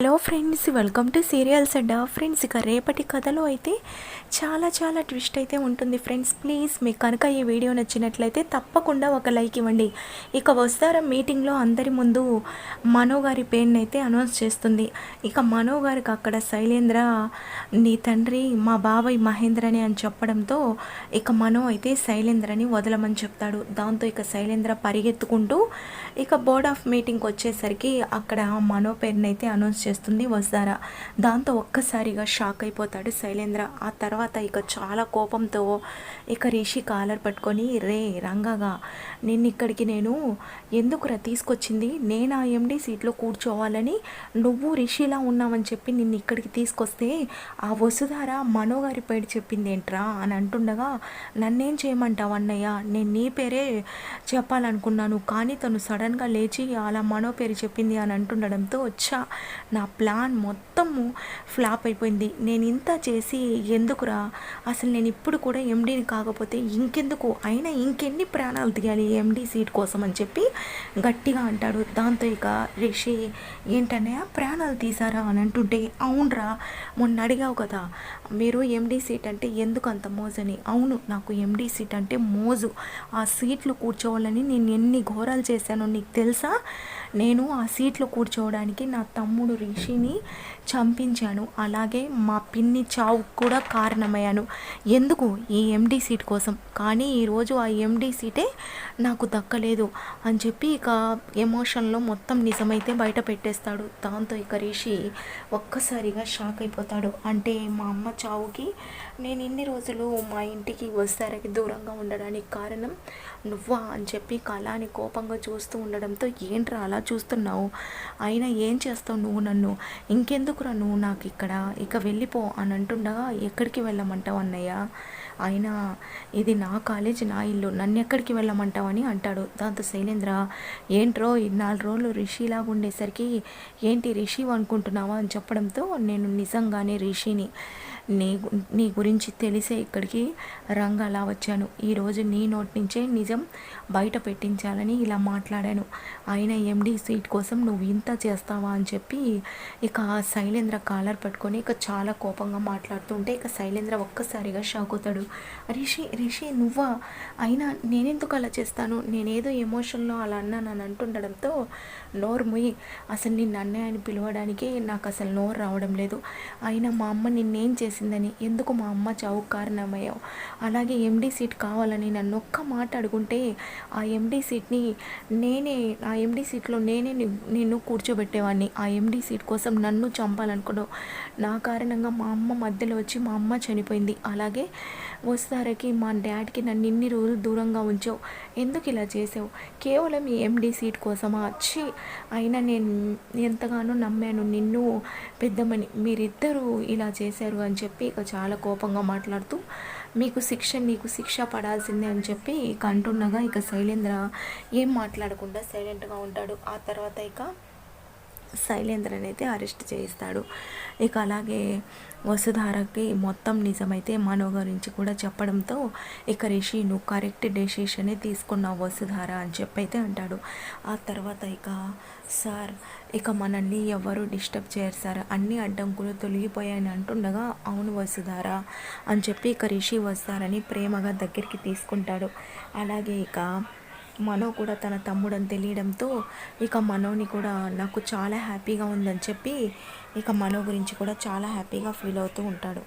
Hello friends welcome to serials Adda friends ఇక రేపటి కథలో అయితే చాలా చాలా ట్విస్ట్ అయితే ఉంటుంది ఫ్రెండ్స్. ప్లీజ్ మీకు కనుక ఈ వీడియో నచ్చినట్లయితే తప్పకుండా ఒక లైక్ ఇవ్వండి. ఇక వస్తారా మీటింగ్లో అందరి ముందు మనో గారి పేరుని అయితే అనౌన్స్ చేస్తుంది. ఇక మనో గారికి అక్కడ శైలేంద్ర నీ తండ్రి మా బాబాయ్ మహేంద్రని అని చెప్పడంతో ఇక మనో అయితే శైలేంద్రని వదలమని చెప్తాడు. దాంతో ఇక శైలేంద్ర పరిగెత్తుకుంటూ ఇక బోర్డ్ ఆఫ్ మీటింగ్కి వచ్చేసరికి అక్కడ మనో పేరునైతే అనౌన్స్ చేస్తుంది వస్తారా దాంతో ఒక్కసారిగా షాక్ అయిపోతాడు శైలేంద్ర. ఆ తర్వాత ఇక చాలా కోపంతో ఇక రిషి కాలర్ పట్టుకొని రే రంగగా నిన్న ఇక్కడికి నేను ఎందుకురా తీసుకొచ్చింది? నేను ఆ ఎండి సీట్లో కూర్చోవాలని నువ్వు రిషిలా ఉన్నావని చెప్పి నిన్ను ఇక్కడికి తీసుకొస్తే ఆ వసుధార మనోగారి పేరు చెప్పింది ఏంట్రా అని అంటుండగా నన్నేం చేయమంటావు అన్నయ్య? నేను నీ పేరే చెప్పాలనుకున్నాను కానీ తను సడన్గా లేచి అలా మనో పేరు చెప్పింది అని అంటుండడంతో వచ్చా నా నా ప్లాన్ మొత్తము ఫ్లాప్ అయిపోయింది. నేను ఇంత చేసి ఎందుకురా? అసలు నేను ఇప్పుడు కూడా ఎండీని కాకపోతే ఇంకెందుకు? అయినా ఇంకెన్ని ప్రాణాలు తీయాలి ఎండీ సీట్ కోసం అని చెప్పి గట్టిగా అంటాడు. దాంతో ఇక రిషి ఏంటన్నయ్య ప్రాణాలు తీసారా అని అంటుంటే అవునరా మొన్న అడిగావు కదా మీరు ఎండీ సీట్ అంటే ఎందుకు అంత మోజని అవును నాకు ఎండీ సీట్ అంటే మోజు. ఆ సీట్లు కూర్చోవాలని నేను ఎన్ని ఘోరాలు చేశానో నీకు తెలుసా? నేను ఆ సీట్లో కూర్చోవడానికి నా తమ్ముడు రిషిని చంపించాను. అలాగే మా పిన్ని చావు కూడా కారణమయ్యాను. ఎందుకు? ఈ ఎండీ సీట్ కోసం. కానీ ఈరోజు ఆ ఎండీ సీటే నాకు దక్కలేదు అని చెప్పి ఇక ఎమోషన్లో మొత్తం నిజమైతే బయట పెట్టేస్తాడు. దాంతో ఇక రిషి ఒక్కసారిగా షాక్ అయిపోతాడు. అంటే మా అమ్మ చావుకి నేను ఇన్ని రోజులు మా ఇంటికి వస్తారకి దూరంగా ఉండడానికి కారణం నువ్వా అని చెప్పి కళాని కోపంగా చూస్తూ ఉండడంతో ఏంట్రా అలా చూస్తున్నావు. అయినా ఏం చేస్తావు నువ్వు నన్ను? ఇంకెందుకురా నువ్వు నాకు ఇక్కడ? ఇక వెళ్ళిపో అని అంటుండగా ఎక్కడికి వెళ్ళమంటావు అన్నయ్య? అయినా ఇది నా కాలేజ్ నా ఇల్లు. నన్ను ఎక్కడికి వెళ్ళమంటావని అంటాడు. దాంతో శైలేంద్ర ఏంట్రో ఈ నాలుగు రోజులు రిషిలాగా ఉండేసరికి ఏంటి రిషి అనుకుంటున్నావా అని చెప్పడంతో నేను నిజంగానే రిషిని. నీ నీ గురించి తెలిసే ఇక్కడికి రంగు అలా వచ్చాను. ఈరోజు నీ నోటి నుంచే నిజం బయట పెట్టించాలని ఇలా మాట్లాడాను. ఆయన ఎండి సీట్ కోసం నువ్వు ఇంత చేస్తావా అని చెప్పి ఇక శైలేంద్ర కాలర్ పట్టుకొని ఇక చాలా కోపంగా మాట్లాడుతుంటే ఇక శైలేంద్ర ఒక్కసారిగా షాక్ అవుతాడు. రిషి రిషి నువ్వా? అయినా నేనెందుకు అలా చేస్తాను? నేనేదో ఎమోషన్లో అలా అన్నాను అని అంటుండడంతో నోరు ముయ్యి అసలు నిన్ను అన్నయ్యని పిలవడానికి నాకు అసలు నోరు రావడం లేదు. అయినా మా అమ్మ నిన్నేం చేసిందని ఎందుకు మా అమ్మ చావు కారణమయ్యావు? అలాగే ఎండీ సీట్ కావాలని నన్ను ఒక్క మాట అడుగుంటే ఆ ఎండీ సీట్ని నేనే ఆ ఎండీ సీట్లో నేనే నిన్ను కూర్చోబెట్టేవాడిని ఆ ఎండీ సీట్ కోసం నన్ను చంపాలనుకున్నావు నా కారణంగా మా అమ్మ మధ్యలో వచ్చి మా అమ్మ చనిపోయింది. అలాగే వస్తారకి మా డాడ్కి నన్ను ఇన్ని రోజులు దూరంగా ఉంచావు. ఎందుకు ఇలా చేసావు కేవలం ఈ ఎండీ సీట్ కోసమా? వచ్చి అయినా నేను ఎంతగానో నమ్మాను. నిన్ను పెద్దమని మీరిద్దరూ ఇలా చేశారు అని చెప్పి ఇక చాలా కోపంగా మాట్లాడుతూ మీకు శిక్ష నీకు శిక్ష పడాల్సిందే అని చెప్పి ఇక అంటున్నగా ఇక శైలేంద్ర ఏం మాట్లాడకుండా సైలెంట్గా ఉంటాడు. ఆ తర్వాత ఇక శైలేంద్రని అయితే అరెస్ట్ చేయిస్తాడు. ఇక అలాగే వసుధారకి మొత్తం నిజమైతే మనో గురించి కూడా చెప్పడంతో ఇక రిషి నువ్వు కరెక్ట్ డెసిషనే తీసుకున్నావు వసుధార అని చెప్పి అయితే అంటాడు. ఆ తర్వాత ఇక సార్ ఇక మనల్ని ఎవరు డిస్టర్బ్ చేయరు సార్. అన్ని అడ్డంకులు తొలగిపోయాయని అంటుండగా అవును వసుధార అని చెప్పి ఇక రిషి వస్తారని ప్రేమగా దగ్గరికి తీసుకుంటాడు. అలాగే ఇక మనో కూడా తన తమ్ముడని తెలియడంతో ఇక మనోని కూడా నాకు చాలా హ్యాపీగా ఉందని చెప్పి ఇక మనో గురించి కూడా చాలా హ్యాపీగా ఫీల్ అవుతూ ఉంటాడు.